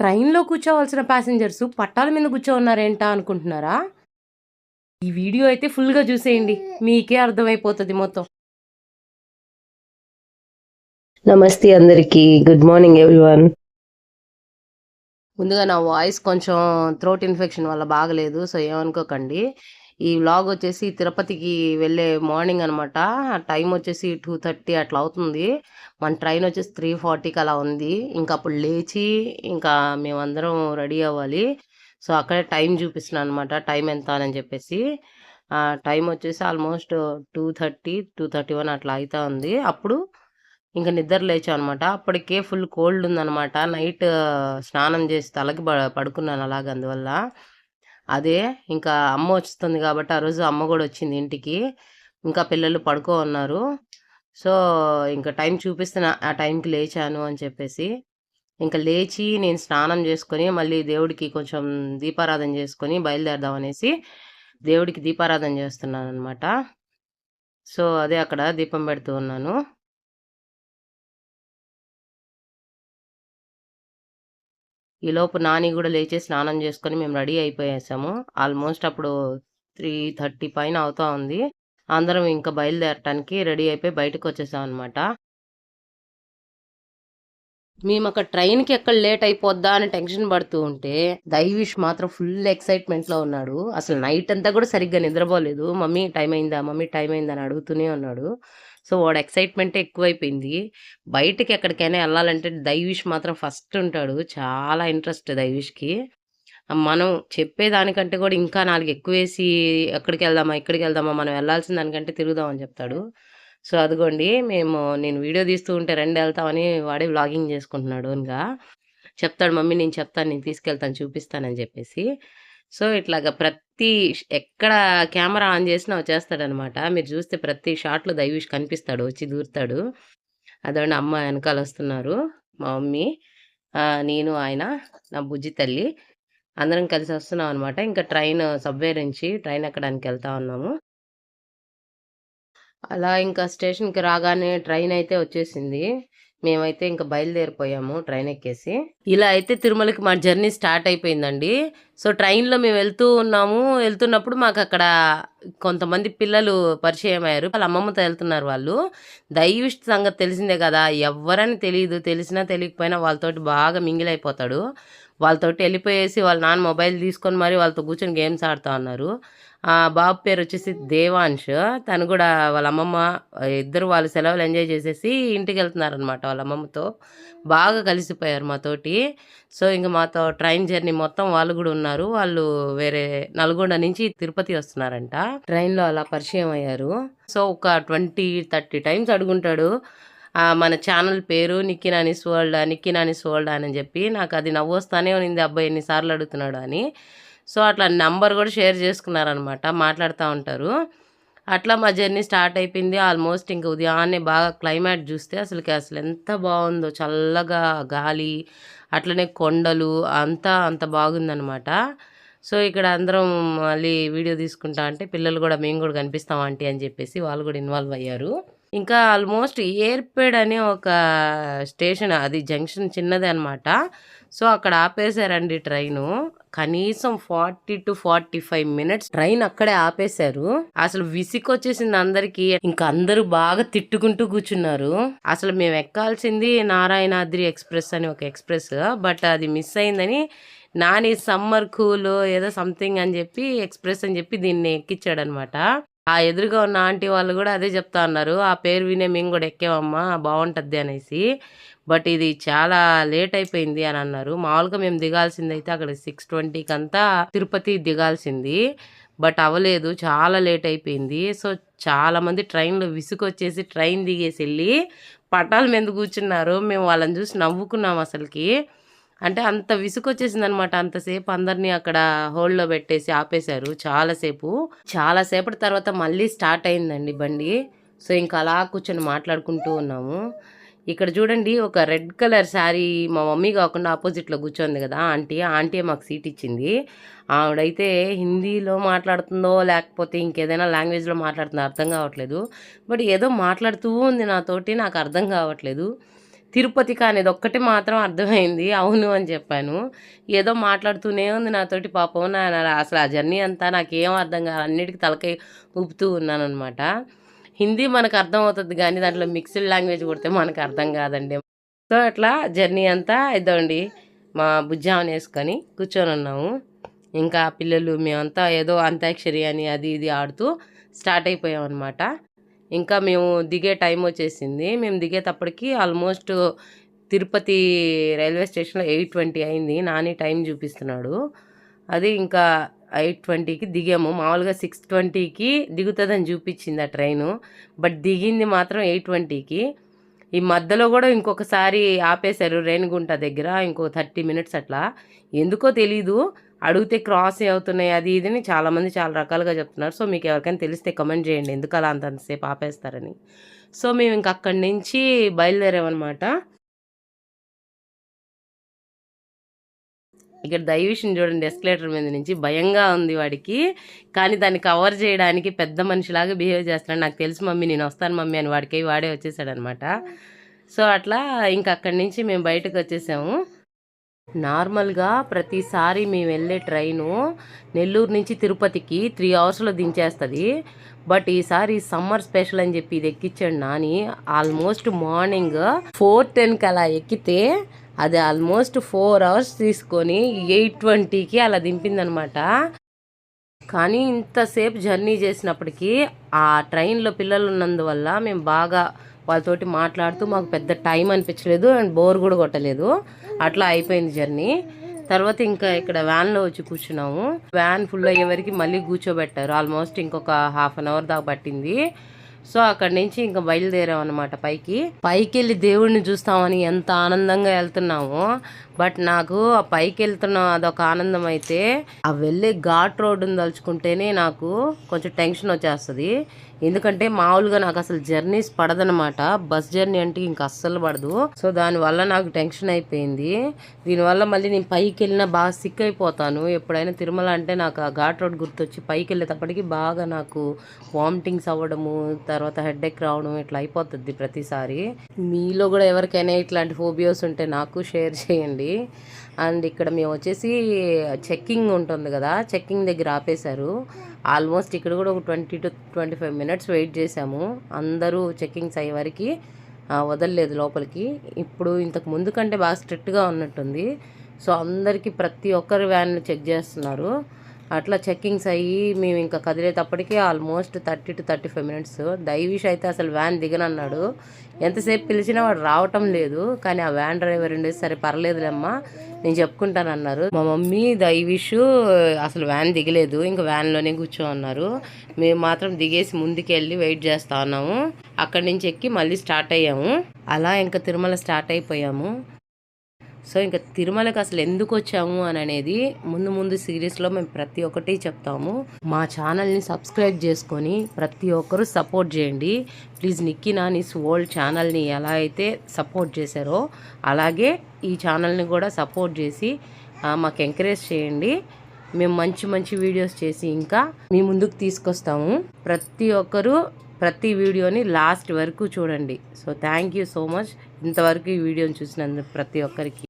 ట్రైన్‌లో కూర్చోవాల్సిన ప్యాసింజర్స్ పట్టాల మీద కూర్చో ఉన్నారేంటా అనుకుంటున్నారా? ఈ వీడియో అయితే ఫుల్‌గా చూసేయండి. మీకే అర్థమైపోతది మొత్తం. నమస్తే అందరికీ. Good morning everyone. ముందుగా నా వాయిస్ కొంచెం థ్రోట్ ఇన్ఫెక్షన్ వల్ల బాగలేదు. సో, ఏమనుకోకండి. ఈ వ్లాగ్ వచ్చేసి తిరుపతికి వెళ్ళే మార్నింగ్ అనమాట. టైం వచ్చేసి 2:30 అట్లా అవుతుంది. మన ట్రైన్ వచ్చేసి 3:40కి అలా ఉంది. ఇంకా అప్పుడు లేచి ఇంకా మేమందరం రెడీ అవ్వాలి. సో, అక్కడే టైం చూపిస్తున్నాను అనమాట. టైం ఎంత అని చెప్పేసి. టైం వచ్చేసి ఆల్మోస్ట్ 2:30, 2:31 అట్లా అవుతా ఉంది. అప్పుడు ఇంక నిద్ర లేచాం అనమాట. అప్పటికే ఫుల్ కోల్డ్ ఉందనమాట. నైట్ స్నానం చేసి తలకి పడుకున్నాను అలాగ అందువల్ల. అదే ఇంకా అమ్మ వస్తుంది కాబట్టి ఆ రోజు అమ్మ కూడా వచ్చింది ఇంటికి. ఇంకా పిల్లలు పడుకో ఉన్నారు. సో, ఇంకా టైం చూపిస్తున్నా ఆ టైంకి లేచాను అని చెప్పేసి. ఇంకా లేచి నేను స్నానం చేసుకొని మళ్ళీ దేవుడికి కొంచెం దీపారాధన చేసుకొని బయలుదేరదాం అనేసి దేవుడికి దీపారాధన చేస్తున్నాననమాట. సో, అదే అక్కడ దీపం పెడుతూ ఉన్నాను. ఈలోపు నాని కూడా లేచి స్నానం చేసుకొని మేము రెడీ అయిపోయేసాము. ఆల్మోస్ట్ అప్పుడు 3:30 పైన అవుతా ఉంది. అందరం ఇంకా బయలుదేరటానికి రెడీ అయిపోయి బయటకు వచ్చేసాం అనమాట. మేము అక్కడ ట్రైన్‌కి ఎక్కడ లేట్ అయిపోద్దా అని టెన్షన్ పడుతూ ఉంటే, దైవిష్ మాత్రం ఫుల్ ఎక్సైట్‌మెంట్‌లో ఉన్నాడు. అసలు నైట్ అంతా కూడా సరిగ్గా నిద్రపోలేదు. మమ్మీ టైం అయిందా? మమ్మీ టైం అయిందా? అని అడుగుతూనే ఉన్నాడు. సో, వాడు ఎక్సైట్‌మెంటే ఎక్కువైపోయింది. బయటికి ఎక్కడికైనా వెళ్ళాలంటే దైవిష్ మాత్రం ఫస్ట్ ఉంటాడు. చాలా ఇంట్రెస్ట్ దైవిష్‌కి. మనం చెప్పేదానికంటే కూడా ఇంకా నాలుగు ఎక్కువేసి ఎక్కడికి వెళ్దామా ఇక్కడికి వెళ్దామా మనం వెళ్ళాల్సిన దానికంటే తిరుగుదాం అని చెప్తాడు. సో, అదిగోండి మేము నేను వీడియో తీస్తూ ఉంటే రెండు వెళ్తామని వాడే వ్లాగింగ్ చేసుకుంటున్నాడు ఇంకా చెప్తాడు మమ్మీ నేను చెప్తాను, నేను తీసుకెళ్తాను, చూపిస్తానని చెప్పేసి. సో, ఇట్లాగా ప్రతి ఎక్కడ కెమెరా ఆన్ చేసినా వచ్చేస్తాడనమాట. మీరు చూస్తే ప్రతి షాట్‌లో దైవిష్ కనిపిస్తాడు. వచ్చి దూరుతాడు. అదిగోండి అమ్మ వెనకాల వస్తున్నారు. మా మమ్మీ, నేను, ఆయన, నా బుజ్జి తల్లి అందరం కలిసి వస్తున్నాం అనమాట. ఇంకా ట్రైన్ సబ్‌వే నుంచి ట్రైన్ ఎక్కడానికి వెళ్తా ఉన్నాము. అలా ఇంకా స్టేషన్‌కి రాగానే ట్రైన్ అయితే వచ్చేసింది. మేమైతే ఇంకా బయలుదేరిపోయాము ట్రైన్ ఎక్కేసి. ఇలా అయితే తిరుమలకి మా జర్నీ స్టార్ట్ అయిపోయిందండి. సో, ట్రైన్‌లో మేము వెళ్తూ ఉన్నాము. వెళ్తున్నప్పుడు మాకు అక్కడ కొంతమంది పిల్లలు పరిచయం అయ్యారు. వాళ్ళ అమ్మమ్మతో వెళ్తున్నారు వాళ్ళు. దైవిష్ట సంగతి తెలిసిందే కదా! ఎవరని తెలియదు తెలిసినా తెలియకపోయినా వాళ్ళతోటి బాగా మింగిల్ అయిపోతాడు. వాళ్ళతోటి వెళ్ళిపోయేసి వాళ్ళ నాన్న మొబైల్ తీసుకొని మరి వాళ్ళతో కూర్చొని గేమ్స్ ఆడుతూ ఉన్నారు. ఆ బాబు పేరు వచ్చేసి దేవాంష్. తను కూడా వాళ్ళ అమ్మమ్మ ఇద్దరు వాళ్ళు సెలవులు ఎంజాయ్ చేసేసి ఇంటికెళ్తున్నారనమాట వాళ్ళ అమ్మమ్మతో. బాగా కలిసిపోయారు మాతోటి. సో, ఇంక మాతో ట్రైన్ జర్నీ మొత్తం వాళ్ళు కూడా ఉన్నారు. వాళ్ళు వేరే నల్గొండ నుంచి తిరుపతి వస్తున్నారంట. ట్రైన్‌లో అలా పరిచయం అయ్యారు. సో, ఒక 20, 30 టైమ్స్ అడుగుంటాడు. మన ఛానల్ పేరు నిక్కీ నానీస్ వరల్డ్, నిక్కీ నానీస్ వరల్డ్ అని చెప్పి నాకు అది నవ్వొస్తానే ఉన్నింది. అబ్బాయి ఎన్నిసార్లు అడుగుతున్నాడు అని. సో, అట్లా నంబర్ కూడా షేర్ చేసుకున్నారనమాట. మాట్లాడుతూ ఉంటారు. అట్లా మా జర్నీ స్టార్ట్ అయిపోయింది. ఆల్మోస్ట్ ఇంక ఉదయాన్నే బాగా క్లైమేట్ చూస్తే అసలుకి అసలు ఎంత బాగుందో చల్లగా గాలి, అట్లనే కొండలు అంతా అంత బాగుందనమాట. సో, ఇక్కడ అందరం మళ్ళీ వీడియో తీసుకుంటా అంటే పిల్లలు కూడా మేము కూడా కనిపిస్తాం ఆంటీ అని చెప్పేసి వాళ్ళు కూడా ఇన్వాల్వ్ అయ్యారు. ఇంకా ఆల్మోస్ట్ ఏర్పేడ్ అనే ఒక స్టేషన్ అది జంక్షన్ చిన్నదే అనమాట. సో, అక్కడ ఆపేశారండి ట్రైను. కనీసం 40-45 మినిట్స్ ట్రైన్ అక్కడే ఆపేశారు. అసలు విసిగొచ్చేసింది అందరికీ. ఇంక అందరూ బాగా తిట్టుకుంటూ కూర్చున్నారు. అసలు మేము ఎక్కాల్సింది నారాయణాద్రి ఎక్స్‌ప్రెస్ అని ఒక ఎక్స్‌ప్రెస్. బట్ అది మిస్ అయిందని నాని సమ్మర్ కూల్ ఏదో సంథింగ్ అని చెప్పి ఎక్స్‌ప్రెస్ అని చెప్పి దీన్ని ఎక్కించాడనమాట ఆ ఎదురుగా ఉన్న ఆంటీ వాళ్ళు కూడా అదే చెప్తా ఉన్నారు. ఆ పేరు వినే మేము కూడా ఎక్కామమ్మా బాగుంటుంది అనేసి. బట్ ఇది చాలా లేట్ అయిపోయింది అని అన్నారు. మామూలుగా మేము దిగాల్సిందైతే అక్కడ 6:20కంతా తిరుపతి దిగాల్సింది. బట్ అవ్వలేదు. చాలా లేట్ అయిపోయింది. సో, చాలామంది ట్రైన్‌లో విసుగొచ్చేసి ట్రైన్ దిగేసి వెళ్ళి పట్టాల మీద కూర్చున్నారు. మేము వాళ్ళని చూసి నవ్వుకున్నాం అసలుకి అంటే అంత విసుగొచ్చేసిందనమాట. అంతసేపు అందరిని అక్కడ హోల్డ్‌లో పెట్టేసి ఆపేశారు చాలాసేపు చాలాసేపటి తర్వాత మళ్ళీ స్టార్ట్ అయిందండి బండి. సో, ఇంకా అలా కూర్చొని మాట్లాడుకుంటూ ఉన్నాము. ఇక్కడ చూడండి ఒక రెడ్ కలర్ శారీ మా మమ్మీ కాకుండా ఆపోజిట్లో కూర్చోంది కదా ఆంటీ. ఆంటీ ఆంటీయే మాకు సీట్ ఇచ్చింది. ఆవిడైతే హిందీలో మాట్లాడుతుందో లేకపోతే ఇంకేదైనా లాంగ్వేజ్‌లో మాట్లాడుతుందో అర్థం కావట్లేదు. బట్ ఏదో మాట్లాడుతూ ఉంది నాతోటి నాకు అర్థం కావట్లేదు. తిరుపతికి అనేది ఒక్కటి మాత్రం అర్థమైంది. అవును అని చెప్పాను. ఏదో మాట్లాడుతూనే ఉంది నాతోటి పాపం నా అసలు ఆ జర్నీ అంతా నాకేం అర్థం కాదు అన్నిటికీ తలకై ఊపుతూ ఉన్నాను అనమాట హిందీ మనకు అర్థం అవుతుంది కానీ దాంట్లో మిక్స్డ్ లాంగ్వేజ్ కొడితే మనకు అర్థం కాదండి. సో అట్లా జర్నీ అంతా ఇద్దండి మా బుజ్జామని వేసుకొని కూర్చొని ఉన్నాము ఇంకా పిల్లలు మేమంతా ఏదో అంత్యాక్షరి అని అది ఇది ఆడుతూ స్టార్ట్ అయిపోయాం అనమాట ఇంకా మేము దిగే టైం వచ్చేసింది. మేము దిగేటప్పటికి ఆల్మోస్ట్ తిరుపతి రైల్వే స్టేషన్లో ఎయిట్ ట్వంటీ అయింది. నాని టైం చూపిస్తున్నాడు. అది ఇంకా ఎయిట్ ట్వంటీకి దిగాము. మామూలుగా సిక్స్ ట్వంటీకి దిగుతుందని చూపించింది ఆ ట్రైను. బట్ దిగింది మాత్రం ఎయిట్ ట్వంటీకి. ఈ మధ్యలో కూడా ఇంకొకసారి ఆపేశారు రేణిగుంట దగ్గర ఇంకో థర్టీ మినిట్స్ అట్లా. ఎందుకో తెలీదు. అడిగితే క్రాస్ అవుతున్నాయి అది ఇది అని చాలామంది చాలా రకాలుగా చెప్తున్నారు. సో మీకు ఎవరికైనా తెలిస్తే కమెంట్ చేయండి. ఎందుకు అలా అంతంతసేపు ఆపేస్తారని. సో మేము ఇంక అక్కడి నుంచి బయలుదేరామన్నమాట. ఇక్కడ దైవిషన్ చూడండి ఎస్కలేటర్ మీద నుంచి. భయంగా ఉంది వాడికి. కానీ దాన్ని కవర్ చేయడానికి పెద్ద మనిషిలాగా బిహేవ్ చేస్తున్నాడు. నాకు తెలుసు మమ్మీ నేను వస్తాను మమ్మీ అని వాడికి వాడే వచ్చేసాడనమాట సో అట్లా ఇంక అక్కడి నుంచి మేము బయటకు వచ్చేసాము. నార్మల్గా ప్రతిసారి మేము వెళ్ళే ట్రైను నెల్లూరు నుంచి తిరుపతికి త్రీ అవర్స్లో దించేస్తుంది. బట్ ఈసారి సమ్మర్ స్పెషల్ అని చెప్పి ఇది ఎక్కించాడు నాని. ఆల్మోస్ట్ మార్నింగ్ ఫోర్ టెన్కి అలా ఎక్కితే అది ఆల్మోస్ట్ ఫోర్ అవర్స్ తీసుకొని ఎయిట్ ట్వంటీకి అలా దింపిందనమాట. కానీ ఇంతసేపు జర్నీ చేసినప్పటికీ ఆ ట్రైన్లో పిల్లలు ఉన్నందువల్ల మేము బాగా వాళ్ళతోటి మాట్లాడుతూ మాకు పెద్ద టైం అనిపించలేదు అండ్ బోర్ కూడా కొట్టలేదు. అట్లా అయిపోయింది జర్నీ. తర్వాత ఇంకా ఇక్కడ వ్యాన్లో వచ్చి కూర్చున్నాము. వ్యాన్ ఫుల్ అయ్యే వరకు మళ్ళీ కూర్చోబెట్టారు. ఆల్మోస్ట్ ఇంకొక హాఫ్ అన్ అవర్ దాకా పట్టింది. సో అక్కడి నుంచి ఇంకా బయలుదేరాం అనమాట పైకి. పైకి వెళ్ళి దేవుడిని చూస్తామని ఎంత ఆనందంగా వెళ్తున్నామో. బట్ నాకు ఆ పైకి వెళ్తున్న అదొక ఆనందం అయితే ఆ వెళ్ళే ఘాట్ రోడ్డుని తలుచుకుంటేనే నాకు కొంచెం టెన్షన్ వచ్చేస్తుంది. ఎందుకంటే మామూలుగా నాకు అసలు జర్నీస్ పడదనమాట బస్ జర్నీ అంటే ఇంకా అస్సలు పడదు. సో దానివల్ల నాకు టెన్షన్ అయిపోయింది. దీనివల్ల మళ్ళీ నేను పైకి వెళ్ళినా బాగా సిక్ అయిపోతాను. ఎప్పుడైనా తిరుమల అంటే నాకు ఆ ఘాట్ రోడ్ గుర్తొచ్చి పైకి వెళ్ళేటప్పటికి బాగా నాకు వామిటింగ్స్ అవ్వడము తర్వాత హెడ్ ఎక్ రావడం ఇట్లా అయిపోతుంది ప్రతిసారి. మీలో కూడా ఎవరికైనా ఇట్లాంటి ఫోబియోస్ ఉంటే నాకు షేర్ చేయండి. అండ్ ఇక్కడ మేము వచ్చేసి చెక్కింగ్ ఉంటుంది కదా చెక్కింగ్ దగ్గర ఆపేశారు. ఆల్మోస్ట్ ఇక్కడ కూడా ఒక twenty to twenty five minutes wait చేసాము అందరూ చెక్కింగ్స్ అయ్యే వరకు వదలలేదు లోపలికి. ఇప్పుడు ఇంతకు ముందు కంటే బాగా స్ట్రిక్ట్గా ఉన్నట్టుంది. సో అందరికీ ప్రతి ఒక్కరి వ్యాన్ చెక్ చేస్తున్నారు. అట్లా చెక్కింగ్స్ అయ్యి మేము ఇంకా కదిలేటప్పటికి almost thirty to thirty five minutes. దైవిష్ అయితే అసలు వ్యాన్ దిగనన్నాడు. ఎంతసేపు పిలిచినా వాడు రావటం లేదు కానీ ఆ వ్యాన్ డ్రైవర్ ఉండేది సరే పర్లేదులేమ్మా నేను చెప్పుకుంటానన్నారు. మా మమ్మీ దైవిష్ అసలు వ్యాన్ దిగలేదు ఇంకా వ్యాన్లోనే కూర్చో అన్నారు. మేము మాత్రం దిగేసి ముందుకెళ్ళి వెయిట్ చేస్తా ఉన్నాము. అక్కడి నుంచి ఎక్కి మళ్ళీ స్టార్ట్ అయ్యాము. అలా ఇంకా తిరుమల స్టార్ట్ అయిపోయాము. సో ఇంకా తిరుమలకి అసలు ఎందుకు వచ్చాము అని అనేది ముందు ముందు సిరీస్లో మేము ప్రతి ఒక్కటి చెప్తాము. మా ఛానల్ని సబ్స్క్రైబ్ చేసుకొని ప్రతి ఒక్కరూ సపోర్ట్ చేయండి. ప్లీజ్ నిక్కి నానిస్ ఓల్డ్ ఛానల్ని ఎలా అయితే సపోర్ట్ చేశారో అలాగే ఈ ఛానల్ని కూడా సపోర్ట్ చేసి మాకు ఎంకరేజ్ చేయండి. మేము మంచి మంచి వీడియోస్ చేసి ఇంకా మీ ముందుకు తీసుకొస్తాము. ప్రతి ఒక్కరూ ప్రతి వీడియోని లాస్ట్ వరకు చూడండి. So thank you so much ఇంతవరకు ఈ వీడియోని చూసినందుకు ప్రతి ఒక్కరికి.